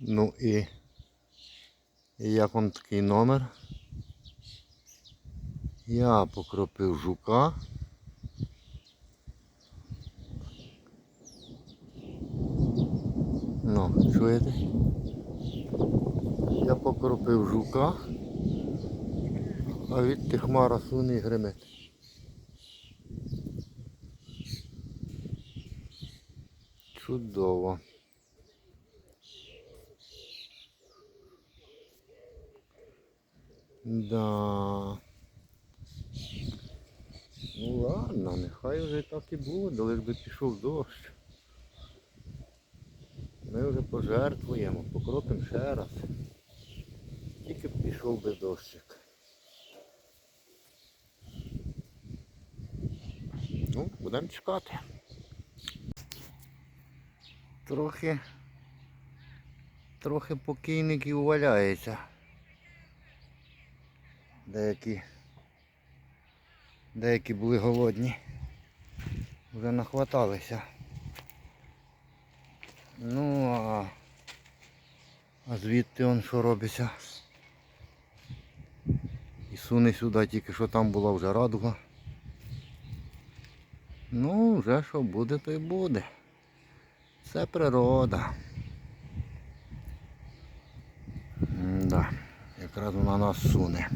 Ну і, як вам такий номер? Я покропив жука. Ну, чуєте? Я покропив жука, а від тих хмара суне і гримить. Чудово. Да. Ну ладно, нехай вже так і буде, лиш би пішов дощ. Ми вже пожертвуємо, покропимо ще раз. Тільки б пішов би дощик. Ну, будемо чекати. Трохи, трохи покійників валяється. Деякі, деякі були голодні. Вже нахваталися. Ну а, а звідти он що робиться? І суне сюди, тільки що там була вже радуга. Ну, вже що буде, то й буде. Це природа. Да, якраз вона нас суне.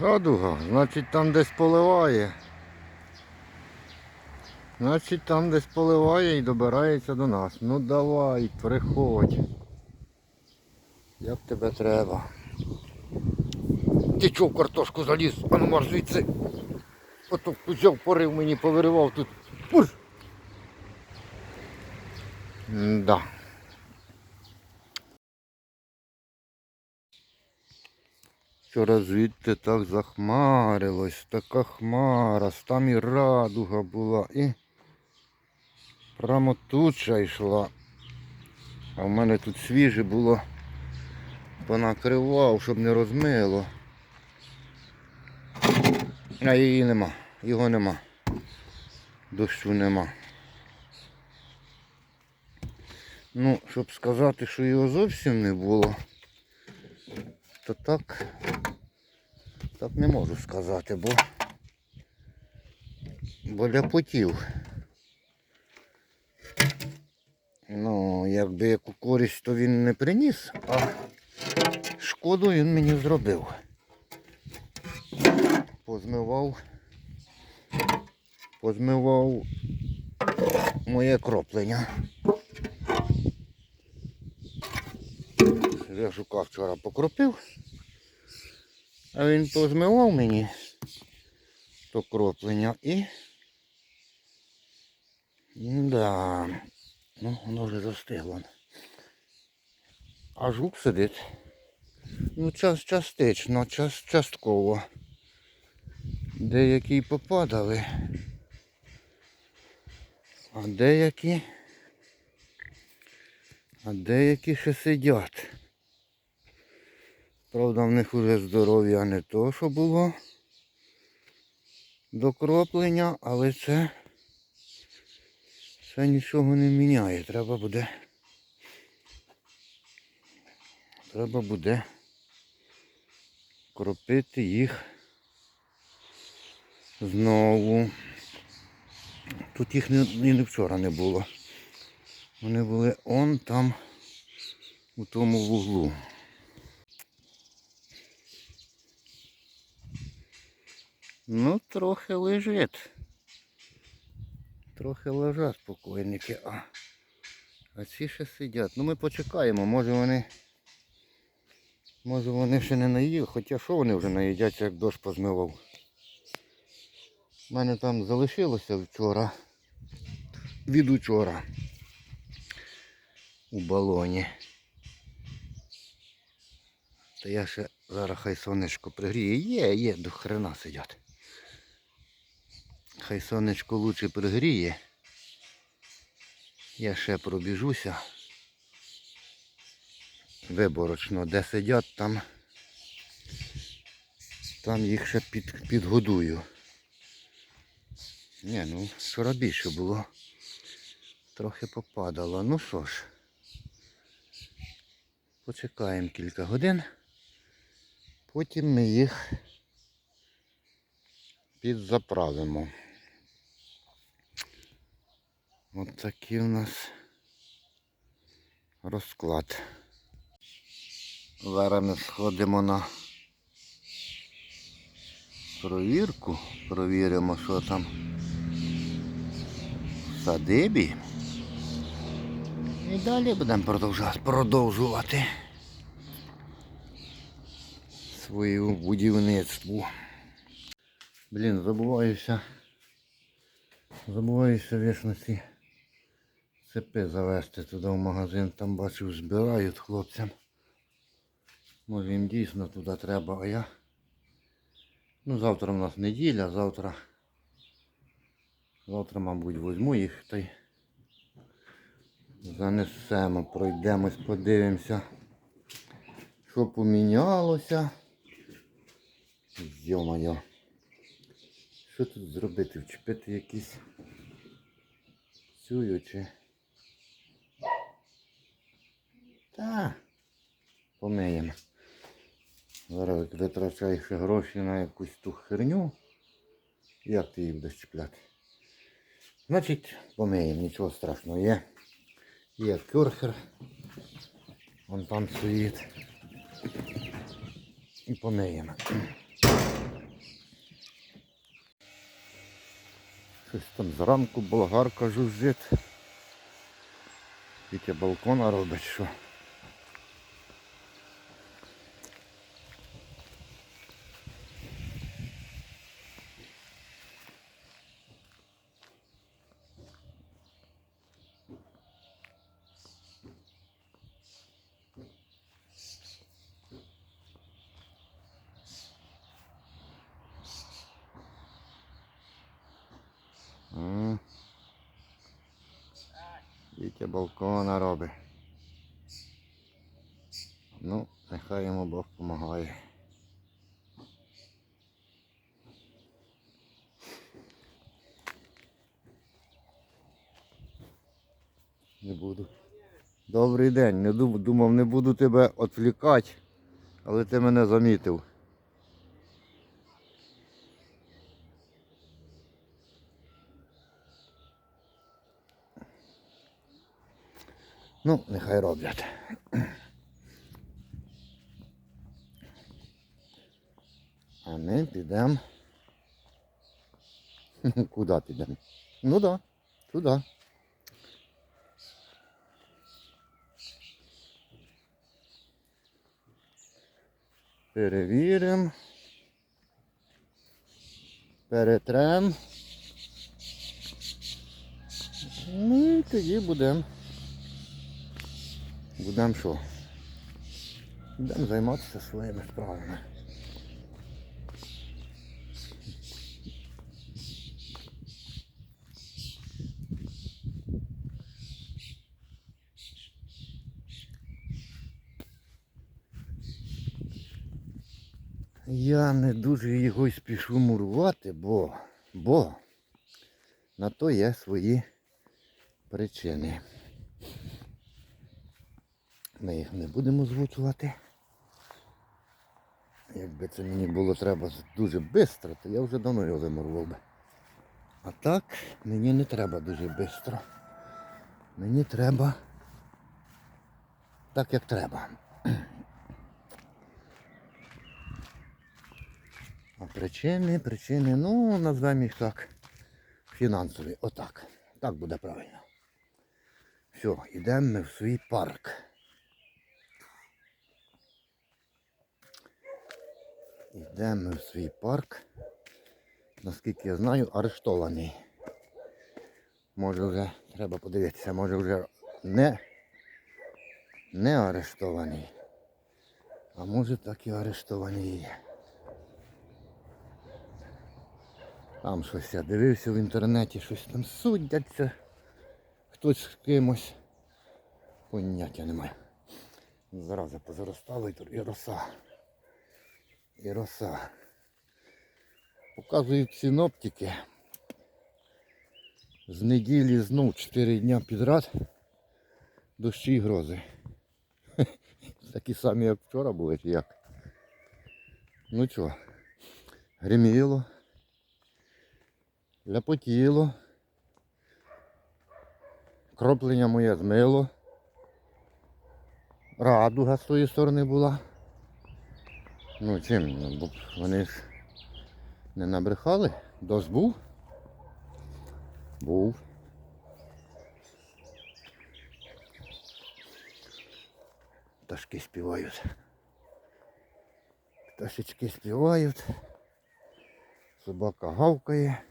Радуга, значить там десь поливає. Значить там десь поливає і добирається до нас. Ну давай, приходь. Як тебе треба? Ти чого в картошку заліз? А ну марш звідси. Ото взяв порив мені, повиривав тут. Пуш! Да. Вчора звідти так захмарилось, така хмара, там і радуга була, і прямо туча йшла. А в мене тут свіже було, понакривав, щоб не розмило. А її нема, його нема. Дощу нема. Ну, щоб сказати, що його зовсім не було, то так, так не можу сказати, бо, бо ляпотів. Ну, якби яку користь, то він не приніс, а шкоду він мені зробив. Позмивав, позмивав моє кроплення. Я жука вчора покропив, а він позмивав мені то кроплення і... Да, ну воно вже застигло. А жук сидить. Ну, час частично, час частково. Деякі попадали. А деякі. А деякі ще сидять. Правда, в них уже здоров'я не то, що було до кроплення, але це, це нічого не міняє. Треба буде. Треба буде кропити їх знову. Тут їх не, не вчора не було. Вони були он там у тому вуглу. Ну, трохи лежить. Трохи лежать покойники, а, а ці ще сидять. Ну ми почекаємо, може вони. Може вони ще не наїли, хоча що вони вже наїдяться, як дощ позмивав. У мене там залишилося вчора. Від учора. У балоні. Та я ще зараз хай сонечко пригріє. Є, є, до хрена сидять. Хай сонечко лучше пригріє. Я ще пробіжуся. Виборочно, де сидять, там Там їх ще під, підгодую. Ні, ну вчора більше було. Трохи попадало. Ну що ж, почекаємо кілька годин. Потім ми їх підзаправимо. От такий у нас розклад. Зараз ми сходимо на провірку. Провіримо, що там в садибі. І далі будемо продовжувати, продовжувати своє будівництво. Блін, забуваюся. Забуваюся вічно ці цепи завести туди в магазин. Там бачив, збирають хлопцям. Може їм дійсно туди треба, а я. Ну, завтра в нас неділя, завтра. Завтра, мабуть, візьму їх та й занесемо, пройдемось, подивимося, що помінялося. Йо-моє. Що тут зробити? Вчепити якісь цю чи. Та. Помиємо. Зараз витрачаєш гроші на якусь ту херню. Як ти її будеш чіпляти? Значить, помиємо, нічого страшного є. Є кюрхер. Вон там стоїть. І помиємо. Щось там зранку болгарка жужжить. Тільки балкона робить що. М. Балкона робить. Ну, нехай йому Бог допомагає. Не буду. Добрий день. Не думав, не буду тебе відвлікати, але ти мене замітив. Ну, нехай роблять. А ми підемо. Куди підемо? Ну да, туди. Перевіримо. Перетрем. Ну і тоді будемо. Будемо що? Будемо займатися своїми справами. Я не дуже його й спішу мурувати, бо, бо на то є свої причини. Ми їх не будемо озвучувати. Якби це мені було треба дуже швидко, то я вже давно його вимурував би. А так мені не треба дуже швидко. Мені треба так, як треба. А причини, причини, ну, назвемо їх так. Фінансові. Отак. Так буде правильно. Все, йдемо ми в свій парк. Йдемо в свій парк. Наскільки я знаю, арештований. Може вже, треба подивитися, може вже не, не арештований. А може так і арештований є. Там щось я дивився в інтернеті, щось там судяться. Хтось з кимось. Поняття немає. Зараза позаростала і роса. І роса. Показують синоптики. З неділі знов 4 дня підряд дощі і грози. Такі самі, як вчора були, як. Ну чого, гриміло, ляпотіло, кроплення моє змило, радуга з тої сторони була. Ну чим? Ну, бо вони ж не набрехали. Дощ був? Був. Пташки співають. Пташечки співають. Собака гавкає.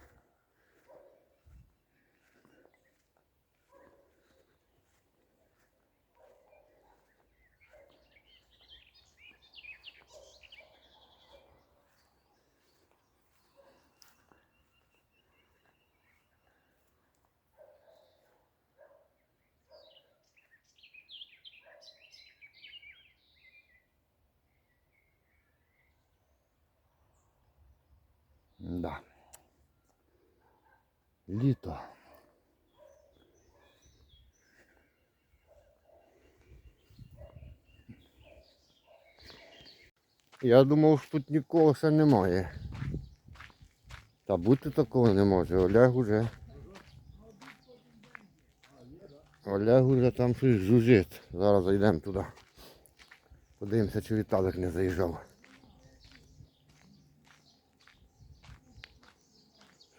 Да. Літо. Я думав, що тут нікого ще немає. Та бути такого не може. Олег уже. Олег уже там щось жужить. Зараз зайдемо туди. Подивимося, чи Віталик не заїжджав.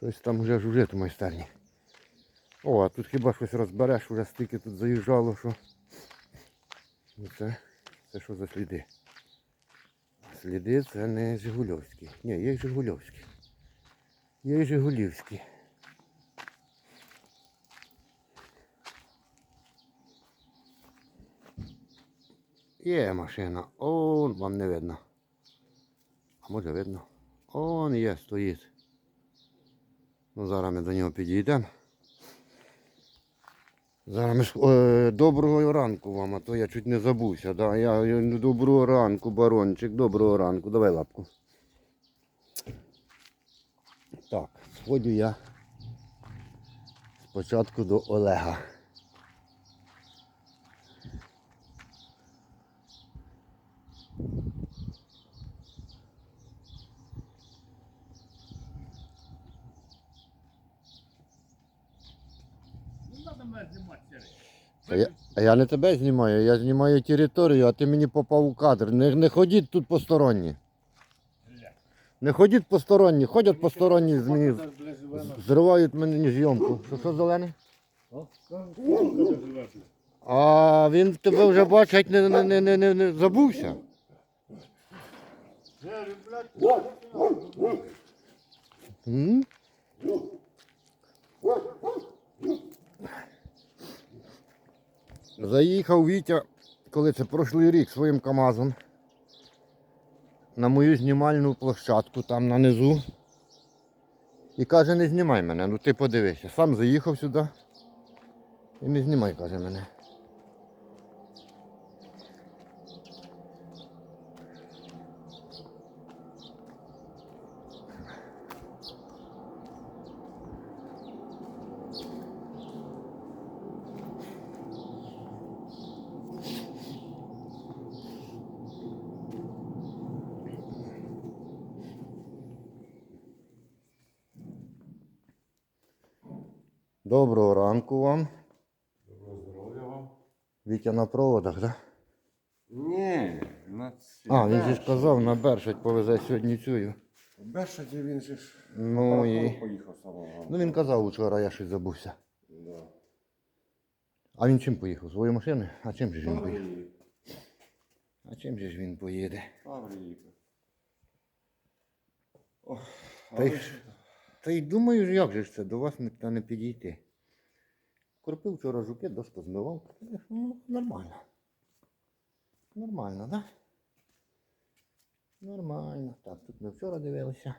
Щось там вже жужить у майстерні. О, а тут хіба щось розбереш, вже стільки тут заїжджало, що. Ну це, це що за сліди? Сліди це не Жигульовські. Ні, є Жигульовські. Є Жигулівські. Є машина. Он вам не видно. А може видно. Он є, стоїть. Ну, зараз ми до нього підійдемо. Зараз ми ж, е, доброго ранку вам, а то я чуть не забувся. Да? Я, ну, доброго ранку, барончик, доброго ранку. Давай лапку. Так, сходю я спочатку до Олега. Не надо мене знімати, Сергій. А я, я не тебе знімаю, я знімаю територію, а ти мені попав у кадр. Не, не ходіть тут посторонні. Не ходіть посторонні, ходять посторонні з мені. Зривають мені зйомку. Що що зелене? А він тебе вже бачить, не, не, не, не, не, не забувся. М? Заїхав Вітя, коли це пройшли рік своїм КАМАЗом на мою знімальну площадку там на низу. І каже, не знімай мене, ну ти подивися. Сам заїхав сюди і не знімай, каже мене. Доброго ранку вам. Доброго здоров'я вам. Вітя на проводах, так? Да? Ні, на. А, він же ж казав, на Бершать повезе сьогодні цю. Бешаді він же ж Ну і. поїхав самого. Ну він казав вчора, я щось забувся. Да. А він чим поїхав? Своєю машиною? А чим же ж він поїхав? А чим же ж він поїде? Ох, Та й, ж-? Та й думаю, як же ж це до вас та не підійти. Кропив вчора жуки, дощ позмивав. Ну, нормально. Нормально, так? Да? Нормально. Так, тут ми вчора дивилися.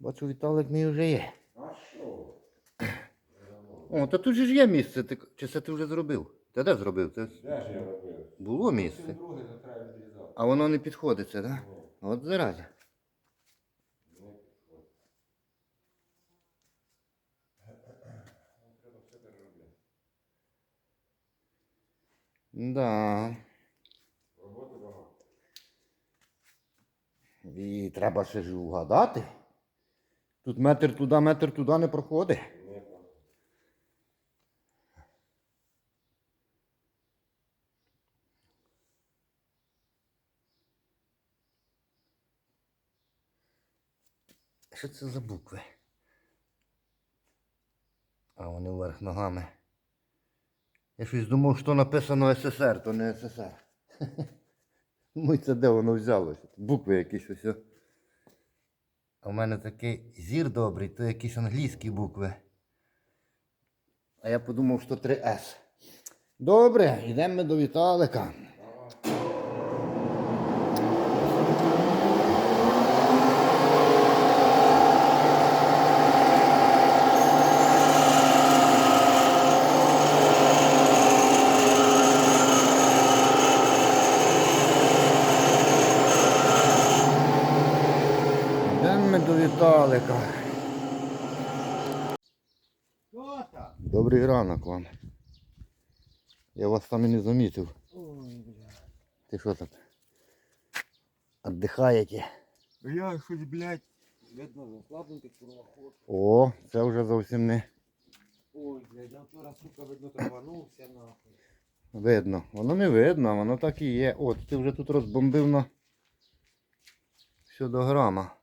Бачу, Віталик мій вже є. А що? О, та тут же ж є місце. Ти, чи це ти вже зробив? Ти де зробив? Це Де ж я робив? було місце. Друге треба. А воно не підходить, так? Да? От зараза. Да. Роботи багато. І треба ще ж угадати. Тут метр туди, метр туди не проходить. Що це за букви? А вони вверх ногами. Я щось думав, що написано СССР, то не СССР. Ну і це де воно взялося? Букви якісь ось. А в мене такий зір добрий, то якісь англійські букви. А я подумав, що 3С. Добре, йдемо ми до Віталика. Йдемо ми до Віталика. Хто там? Добрий ранок вам. Я вас там і не замітив. Ой, бля. Ти що там? Отдихаєте? Я щось, блядь, видно, слабенький курвоход. О, це вже зовсім не Ой, блядь, я вчора, сука, видно, траванувся нахуй. видно. Воно не видно, воно так і є. От, ти вже тут розбомбив на все до грама.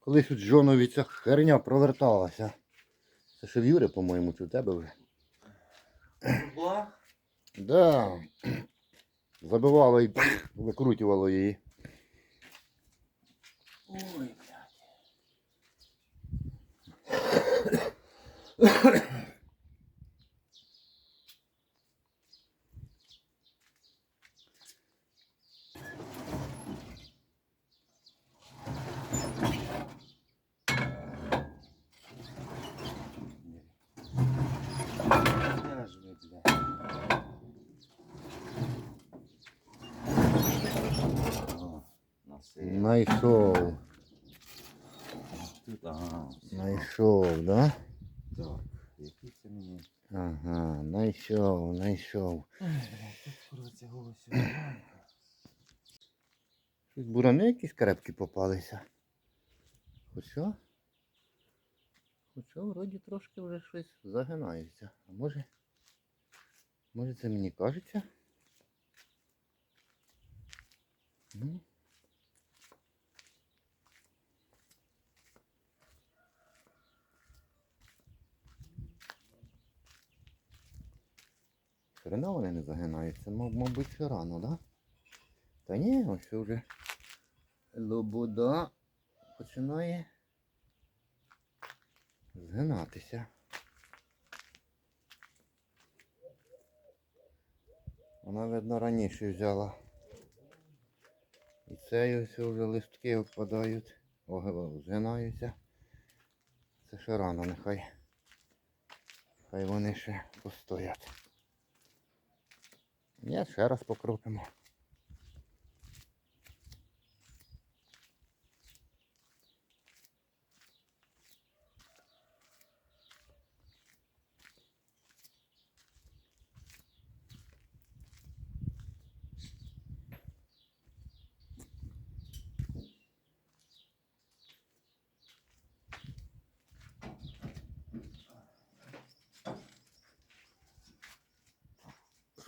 Колись у Джонові ця херня проверталася. Це ще в Юри, по-моєму, чи в тебе вже. Ба? Да. Забивало і викрутювало її. Ой, блядь. Я ж ви, бля. О, насиль. Найшов. Тут, ага. все. Найшов, да? Так, який це мені? Ага, найшов, найшов. Ой, блядь, тут скоро цього всього. Щось бурани якісь крепкі попалися. Хоча. Хоча вроді трошки вже щось загинається. А може. Може це мені кажеться? Ну. Хрена вони не загинаються, мабуть, ще рано, да? Та ні, ось вже лобода починає згинатися. Вона, видно, раніше взяла. І це ось вже листки впадають, згинаються. Це ще рано, нехай. Хай вони ще постоять. Ні, ще раз покропимо.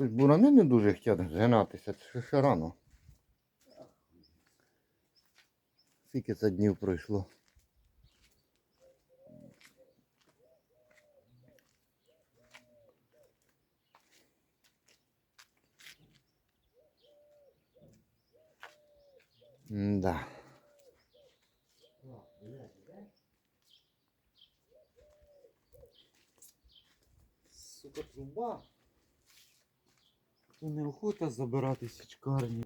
Щось бурани не дуже хотять згинатися, це ще, рано. Скільки це днів пройшло? Да. Сука, труба. Неохота забирати січкарні.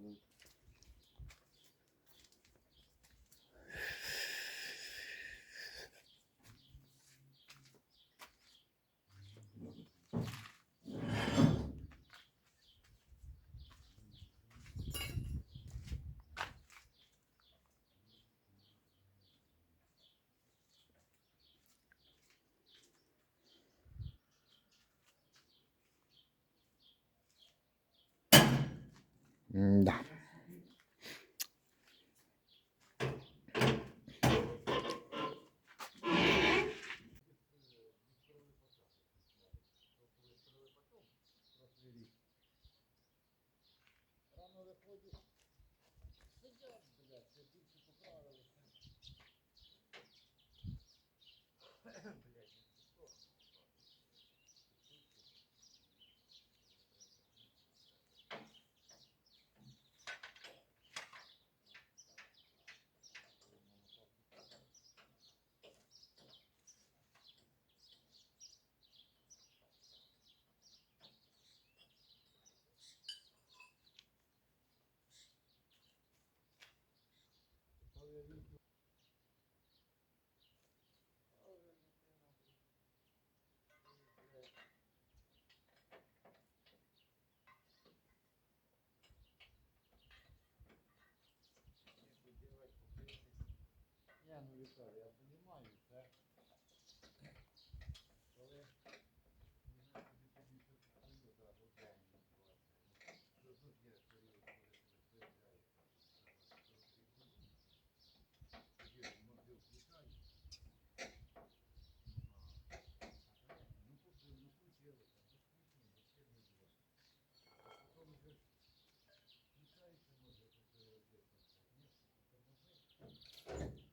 Віталій, я розумію, це коли не знаю,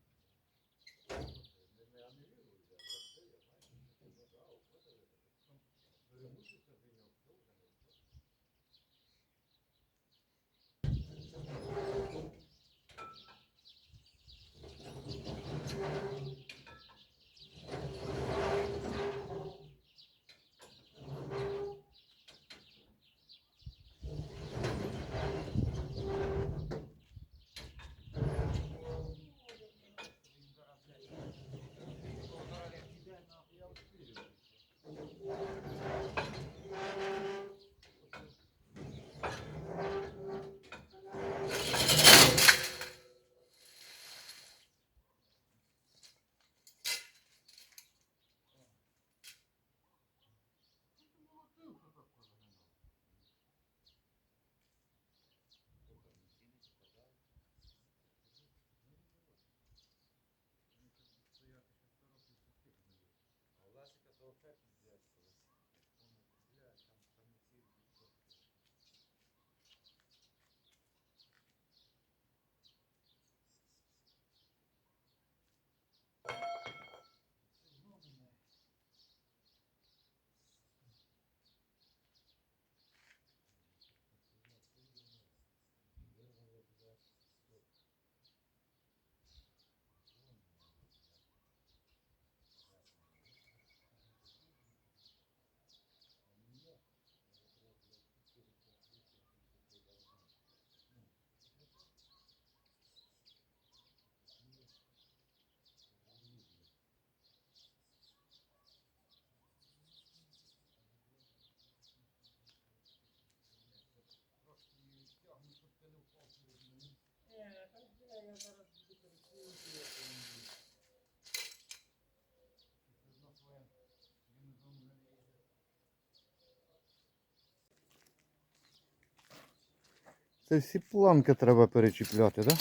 Це всі планки треба перечіпляти, так? Да?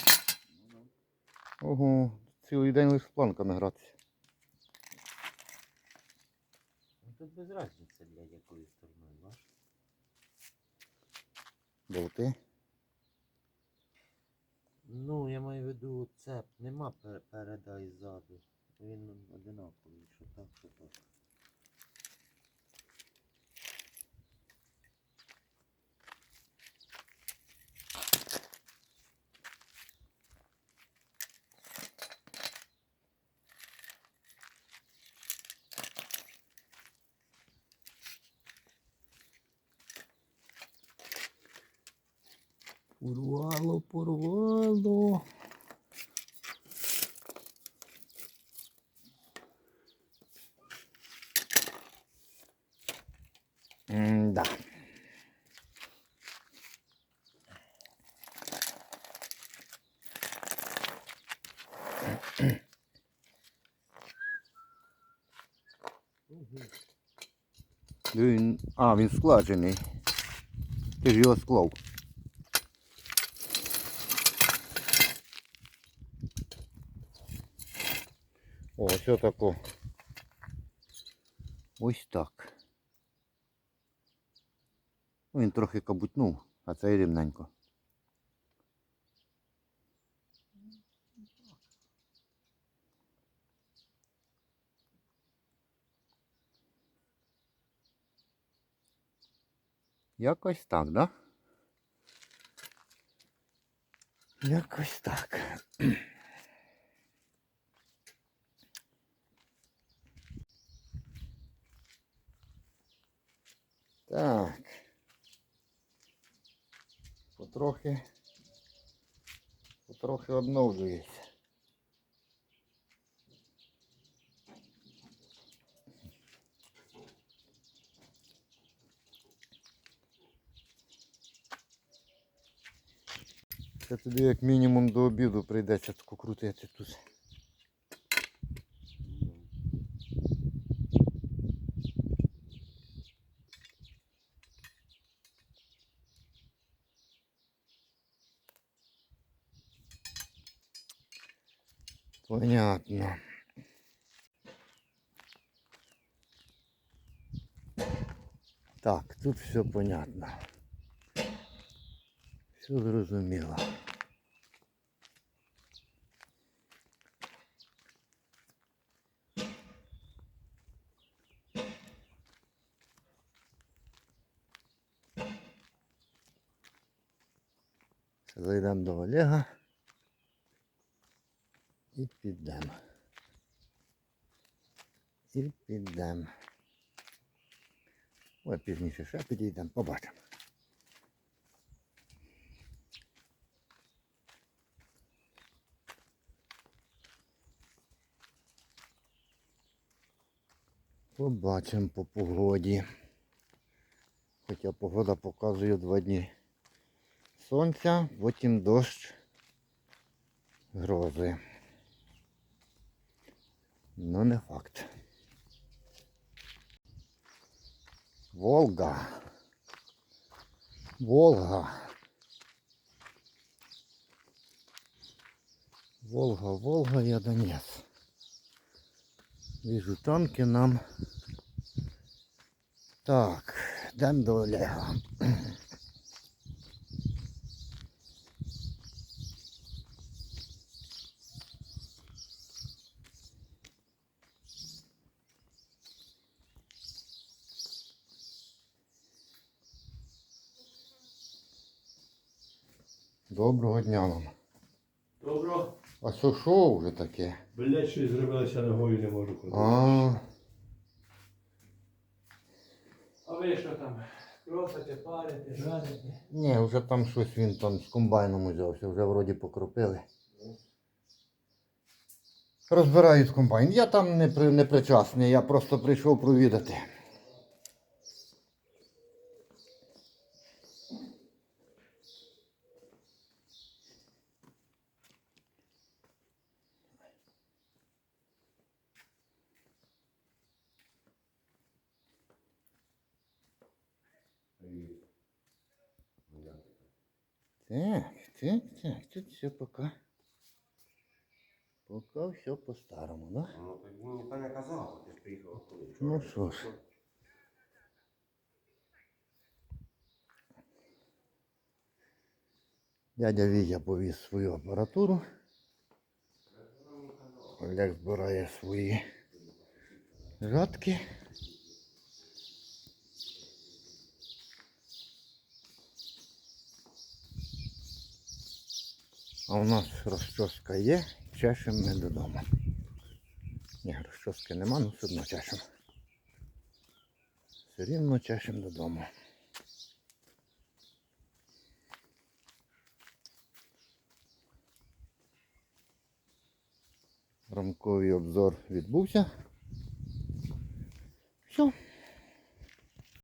Ого, цілий день лише з планками гратися. Ну тут без разниці, блядь, якою стороною, бачиш? Болти. Ну, я маю в виду цеп, нема пер- переда і ззаду. Він одинаковий, що так, що так. А, він складжений, Ти ж його склав. О, ось тако. Ось так. Ну, він трохи кабутнув, а це рівненько. Якось так, да? Якось так. Так. Потрохи. Потрохи обновлюється. Це тобі як мінімум до обіду прийдеться таку крутити тут. Понятно. Так, тут все понятно. Все зрозуміло. До Олега і підемо. І підемо. Ой, пізніше ще підійдемо, побачимо. Побачимо по погоді. Хоча погода показує два дні сонця, потім дощ, грози. Ну не факт. Волга. Волга. Волга, Волга, я Донец. Вижу танки нам. Так, йдемо до Олега. Доброго дня вам. Добро. А що що вже таке? Блять, щось зробилося ногою не можу ходити. А, А ви що там? Кропите, парите, жарите? ні, вже там щось він там з комбайном узявся, вже вроді покропили. Розбирають комбайн. Я там не, при, не причасний, я просто прийшов провідати. Так, так, так, тут все пока. Пока все по-старому, да? Ну, так ну, не казав, ти ж приїхав коли. Ну що ж. Дядя Вітя повіз свою апаратуру. Олег збирає свої жатки. А у нас розчоска є, чешемо ми додому. Ні, розчоски нема, ну все одно чешемо. Все рівно чешемо додому. Рамковий обзор відбувся. Все.